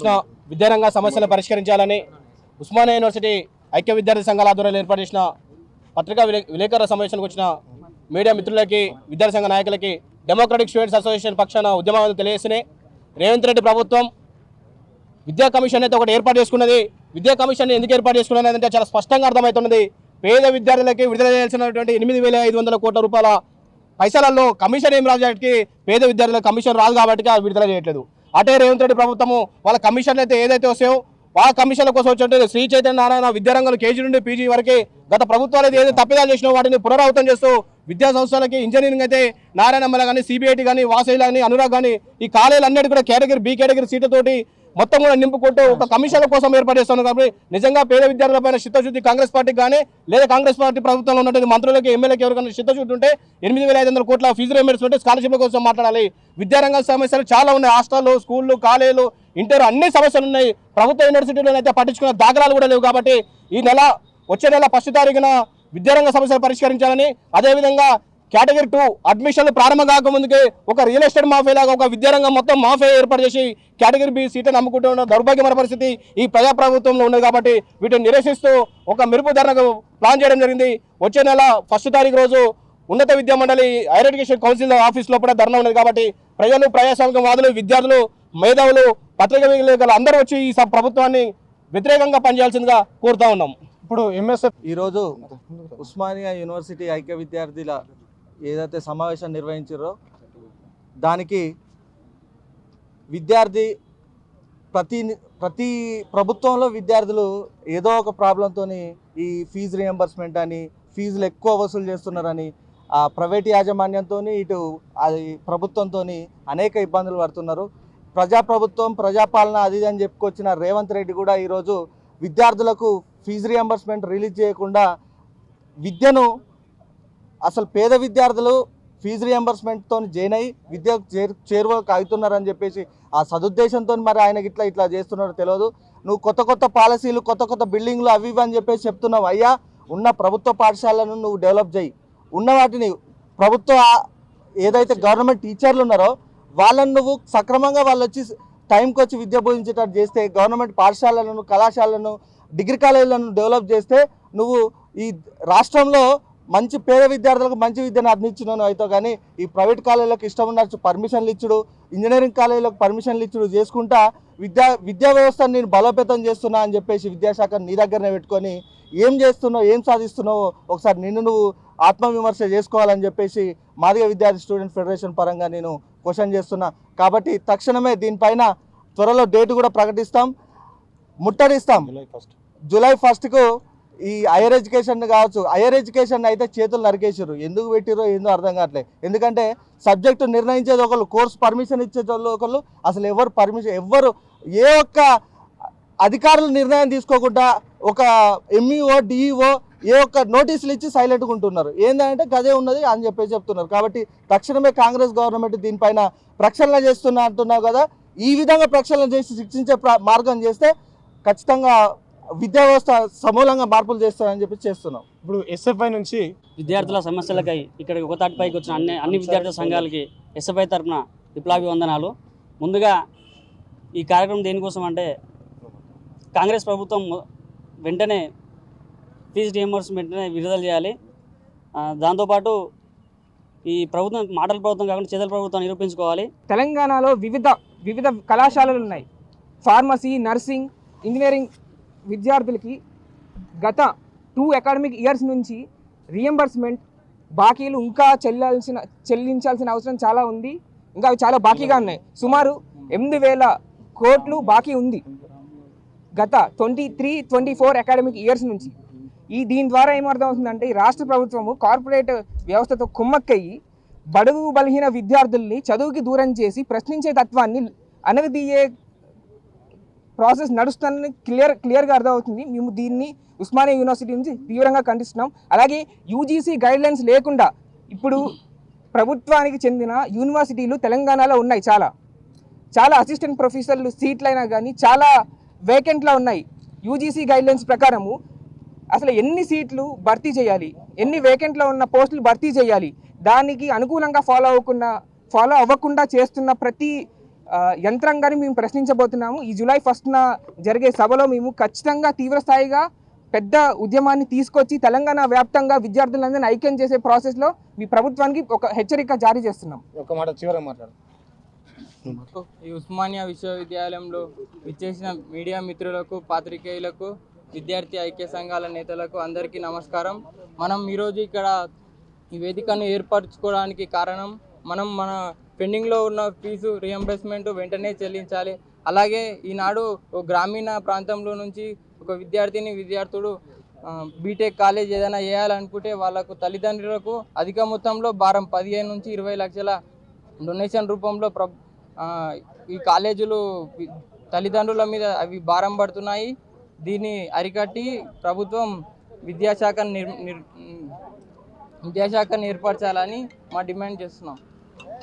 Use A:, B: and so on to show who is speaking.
A: వచ్చిన విద్యారంగ సమస్యలు పరిష్కరించాలని ఉస్మానియా యూనివర్సిటీ ఐక్య విద్యార్థి సంఘాల ఆధ్వర్యంలో ఏర్పాటు చేసిన పత్రికా విలేకరుల సమావేశానికి వచ్చిన మీడియా మిత్రులకి విద్యార్థి సంఘ నాయకులకి డెమోక్రటిక్ స్టూడెంట్స్ అసోసియేషన్ పక్షాన ఉద్యమం తెలియజేస్తున్నాయి. రేవంత్ రెడ్డి ప్రభుత్వం విద్యా కమిషన్ అయితే ఒకటి ఏర్పాటు చేసుకున్నది. విద్యా కమిషన్ ఎందుకు ఏర్పాటు చేసుకున్నది అంటే చాలా స్పష్టంగా అర్థమవుతున్నది. పేద విద్యార్థులకి విడుదల చేయాల్సినటువంటి ఎనిమిది వేల ఐదు వందల కోట్ల రూపాయల పైసలలో కమిషన్ ఏం రాజాకి పేద విద్యార్థులకు కమిషన్ రాదు కాబట్టి అది విడుదల చేయట్లేదు. అటే రేవంత్ రెడ్డి ప్రభుత్వము వాళ్ళ కమిషన్లు అయితే ఏదైతే వస్తాయో వాళ్ళ కమిషన్ల కోసం వచ్చినట్టు శ్రీ చైతన్య నారాయణ విద్యారంగంలో కేజీ నుండి పీజీ వరకు గత ప్రభుత్వాలు అయితే ఏదైతే తప్పిదాలు చేసినో వాటిని పునరావృతం చేస్తూ విద్యా సంస్థలకి ఇంజనీరింగ్ అయితే నారాయణమ్మల కానీ సిబిఐటి కానీ వాసైలు కానీ అనురాగ్ కానీ ఈ కాలేజీలు అన్నిటి కూడా కేటగిరీ బి కేటగిరీ సీట్లతోటి మొత్తం కూడా నింపుకుంటూ ఒక కమిషన్ల కోసం ఏర్పాటు చేస్తున్నారు కాబట్టి నిజంగా పేద విద్యార్థులపైన చిత్తశుద్ధి కాంగ్రెస్ పార్టీకి కానీ లేదా కాంగ్రెస్ పార్టీ ప్రభుత్వంలో ఉన్నటువంటి మంత్రులకి ఎమ్మెల్యేకి ఎవరికైనా చిత్తశుద్ధి ఉంటే ఎనిమిది వేల ఐదు వందల కోట్ల ఫీజు రియంబర్స్మెంట్ స్కాలర్షిప్ల కోసం మాట్లాడాలి. విద్యారంగ సమస్యలు చాలా ఉన్నాయి. హాస్టళ్ళు స్కూళ్ళు కాలేజీలు ఇంటర్ అన్ని సమస్యలు ఉన్నాయి. ప్రభుత్వ యూనివర్సిటీలో అయితే పట్టించుకున్న దాఖలాలు కూడా లేవు కాబట్టి ఈ నెల వచ్చే నెల ఫస్ట్ తారీఖున విద్యారంగ సమస్యలు పరిష్కరించాలని అదేవిధంగా కేటగిరీ టూ అడ్మిషన్లు ప్రారంభం కాకముందుకే ఒక రియల్ ఎస్టేట్ మాఫీ లాగా ఒక విద్యారంగం మొత్తం మాఫీ ఏర్పాటు చేసి కేటగిరీ బి సీట్లను అమ్ముకుంటూ ఉన్న దౌర్భాగ్యమైన పరిస్థితి ఈ ప్రజా ప్రభుత్వంలో ఉన్నది కాబట్టి వీటిని నిరసిస్తూ ఒక మెరుపు ధరకు ప్లాన్ చేయడం జరిగింది. వచ్చే నెల ఫస్ట్ తారీఖు రోజు ఉన్నత విద్యా మండలి హైయర్ ఎడ్యుకేషన్ కౌన్సిల్ ఆఫీస్ లోపల ధర్నా ఉన్నది కాబట్టి ప్రజలు ప్రజాస్వామిక వాదులు విద్యార్థులు మేధావులు పత్రికా విలేకరులు అందరూ వచ్చి ఈ ప్రభుత్వాన్ని వ్యతిరేకంగా పనిచేయాల్సిందిగా కోరుతా ఉన్నాం.
B: ఇప్పుడు ఎంఎస్ఎఫ్
C: ఈరోజు ఉస్మానియా యూనివర్సిటీ ఐక్య విద్యార్థుల ఏదైతే సమావేశం నిర్వహించారో దానికి విద్యార్థి ప్రతి ప్రతి ప్రభుత్వంలో విద్యార్థులు ఏదో ఒక ప్రాబ్లంతో ఈ ఫీజు రియంబర్స్మెంట్ అని ఫీజులు ఎక్కువ వసూలు చేస్తున్నారని ఆ ప్రైవేట్ యాజమాన్యంతో ఇటు అది ప్రభుత్వంతో అనేక ఇబ్బందులు పడుతున్నారు. ప్రజాప్రభుత్వం ప్రజాపాలన అది అని చెప్పుకొచ్చిన రేవంత్ రెడ్డి కూడా ఈరోజు విద్యార్థులకు ఫీజు రియంబర్స్మెంట్ రిలీజ్ చేయకుండా విద్యను అసలు పేద విద్యార్థులు ఫీజు రియంబర్స్మెంట్తో జాయిన్ అయ్యి విద్య చేరు చేరువకు అవుతున్నారని చెప్పేసి ఆ సదుద్దేశంతో మరి ఆయన ఇట్లా ఇట్లా చేస్తున్నారో తెలియదు నువ్వు కొత్త కొత్త పాలసీలు కొత్త కొత్త బిల్డింగ్లు అవి ఇవి అని చెప్పేసి చెప్తున్నావు. అయ్యా ఉన్న ప్రభుత్వ పాఠశాలను నువ్వు డెవలప్ చేయి. ఉన్న వాటిని ప్రభుత్వ ఏదైతే గవర్నమెంట్ టీచర్లు ఉన్నారో వాళ్ళని నువ్వు సక్రమంగా వాళ్ళు వచ్చి టైంకి వచ్చి విద్య బోధించేటట్టు చేస్తే గవర్నమెంట్ పాఠశాలలను కళాశాలను డిగ్రీ కాలేజీలను డెవలప్ చేస్తే నువ్వు ఈ రాష్ట్రంలో మంచి పేద విద్యార్థులకు మంచి విద్యను అందించినాను అయితే కానీ ఈ ప్రైవేట్ కాలేజీలకు ఇష్టం ఉన్నట్టు పర్మిషన్లు ఇచ్చుడు ఇంజనీరింగ్ కాలేజీలకు పర్మిషన్లు ఇచ్చుడు చేసుకుంటా విద్యా విద్యా వ్యవస్థను నేను బలోపేతం చేస్తున్నా అని చెప్పేసి విద్యాశాఖ నీ దగ్గరనే పెట్టుకొని ఏం చేస్తున్నావు ఏం సాధిస్తున్నావు ఒకసారి నిన్ను నువ్వు ఆత్మవిమర్శ చేసుకోవాలని చెప్పేసి మాదిగ విద్యార్థి స్టూడెంట్ ఫెడరేషన్ పరంగా నేను క్వశ్చన్ చేస్తున్నా. కాబట్టి తక్షణమే దీనిపైన త్వరలో డేట్ కూడా ప్రకటిస్తాం ముట్టడిస్తాం. జూలై ఫస్ట్కు ఈ హైయర్ ఎడ్యుకేషన్ కావచ్చు హైయర్ ఎడ్యుకేషన్ అయితే చేతులు నరికేసారు ఎందుకు పెట్టిరో ఏందో అర్థం కావట్లేదు. ఎందుకంటే సబ్జెక్టు నిర్ణయించేది ఒకళ్ళు కోర్స్ పర్మిషన్ ఇచ్చేటోళ్ళు ఒకళ్ళు అసలు ఎవరు పర్మిషన్ ఎవరు ఏ ఒక్క అధికారులు నిర్ణయం తీసుకోకుండా ఒక ఎంఈఓ డిఈఓ ఏ ఒక్క నోటీసులు ఇచ్చి సైలెంట్గా ఉంటున్నారు. ఏంటంటే గదే ఉన్నది అని చెప్పేసి చెప్తున్నారు. కాబట్టి తక్షణమే కాంగ్రెస్ గవర్నమెంట్ దీనిపైన ప్రక్షాళన చేస్తున్నా అంటున్నావు కదా. ఈ విధంగా ప్రక్షాళన చేసి శిక్షించే మార్గం చేస్తే ఖచ్చితంగా విద్యా వ్యవస్థ సమూలంగా మార్పులు చేస్తారని చెప్పి చేస్తున్నాం.
B: ఇప్పుడు ఎస్ఎఫ్ఐ నుంచి
D: విద్యార్థుల సమస్యలకై ఇక్కడికి ఒక తాటిపైకి వచ్చిన అన్ని అన్ని విద్యార్థుల సంఘాలకి ఎస్ఎఫ్ఐ తరఫున విప్లవి వందనాలు. ముందుగా ఈ కార్యక్రమం దేనికోసం అంటే కాంగ్రెస్ ప్రభుత్వం వెంటనే ఫీజు రియంబర్స్మెంట్ని విడుదల చేయాలి. ఆ, దాంతోపాటు ఈ ప్రభుత్వం మాటల ప్రభుత్వం కాకుండా చేతల ప్రభుత్వం నిరూపించుకోవాలి.
E: తెలంగాణలో వివిధ వివిధ కళాశాలలు ఉన్నాయి. ఫార్మసీ నర్సింగ్ ఇంజనీరింగ్ విద్యార్థులకి గత టూ అకాడమిక్ ఇయర్స్ నుంచి రియంబర్స్మెంట్ బాకీలు ఇంకా చెల్లాల్సిన చెల్లించాల్సిన అవసరం చాలా ఉంది. ఇంకా అవి చాలా బాకీగా ఉన్నాయి. సుమారు ఎనిమిది వేల కోట్లు బాకీ ఉంది. గత twenty three twenty four academic years నుంచి. ఈ దీని ద్వారా ఏమర్థం అవుతుందంటే ఈ రాష్ట్ర ప్రభుత్వము కార్పొరేట్ వ్యవస్థతో కుమ్మక్కయ్యి బడుగు బలహీన విద్యార్థుల్ని చదువుకి దూరం చేసి ప్రశ్నించే తత్వాన్ని అనగదీయే ప్రాసెస్ నడుస్తుందని క్లియర్ క్లియర్గా అర్థమవుతుంది. మేము దీన్ని ఉస్మానియా యూనివర్సిటీ నుంచి తీవ్రంగా ఖండిస్తున్నాం. అలాగే యూజీసీ గైడ్లైన్స్ లేకుండా ఇప్పుడు ప్రభుత్వానికి చెందిన యూనివర్సిటీలు తెలంగాణలో ఉన్నాయి చాలా. చాలా అసిస్టెంట్ ప్రొఫెసర్లు సీట్లైనా కానీ చాలా వేకెంట్లో ఉన్నాయి. యూజీసీ గైడ్లైన్స్ ప్రకారము అసలు ఎన్ని సీట్లు భర్తీ చేయాలి? ఎన్ని వేకెంట్లో ఉన్న పోస్టులు భర్తీ చేయాలి? దానికి అనుకూలంగా ఫాలో అవ్వకుండా ఫాలో అవ్వకుండా చేస్తున్న ప్రతి యంత్రాంగాన్ని మేము ప్రశ్నించబోతున్నాము. ఈ జూలై ఫస్ట్న జరిగే సభలో మేము ఖచ్చితంగా తీవ్రస్థాయిగా పెద్ద ఉద్యమాన్ని తీసుకొచ్చి తెలంగాణ వ్యాప్తంగా విద్యార్థులందరినీ ఐక్యం చేసే ప్రాసెస్లో మీ ప్రభుత్వానికి ఒక హెచ్చరిక జారీ చేస్తున్నాం.
B: ఒక మాట చివరి మాట్లాడు.
F: ఈ ఉస్మానియా విశ్వవిద్యాలయంలో విచ్చేసిన మీడియా మిత్రులకు పాత్రికేయులకు విద్యార్థి ఐక్య సంఘాల నేతలకు అందరికీ నమస్కారం. మనం ఈరోజు ఇక్కడ ఈ వేదికను ఏర్పరచుకోవడానికి కారణం మనం మన పెండింగ్లో ఉన్న ఫీజు రియంబర్స్మెంట్ వెంటనే చెల్లించాలి. అలాగే ఈనాడు ఒక గ్రామీణ ప్రాంతంలో నుంచి ఒక విద్యార్థిని విద్యార్థుడు బీటెక్ కాలేజ్ ఏదైనా చేయాలనుకుంటే వాళ్ళకు తల్లిదండ్రులకు అధిక మొత్తంలో భారం పదిహేను నుంచి ఇరవై లక్షల డొనేషన్ రూపంలో ప్ర ఈ కాలేజీలు తల్లిదండ్రుల మీద అవి భారం పడుతున్నాయి. దీన్ని అరికట్టి ప్రభుత్వం విద్యాశాఖను నిర్ విద్యాశాఖను ఏర్పరచాలని మా డిమాండ్ చేస్తున్నాం.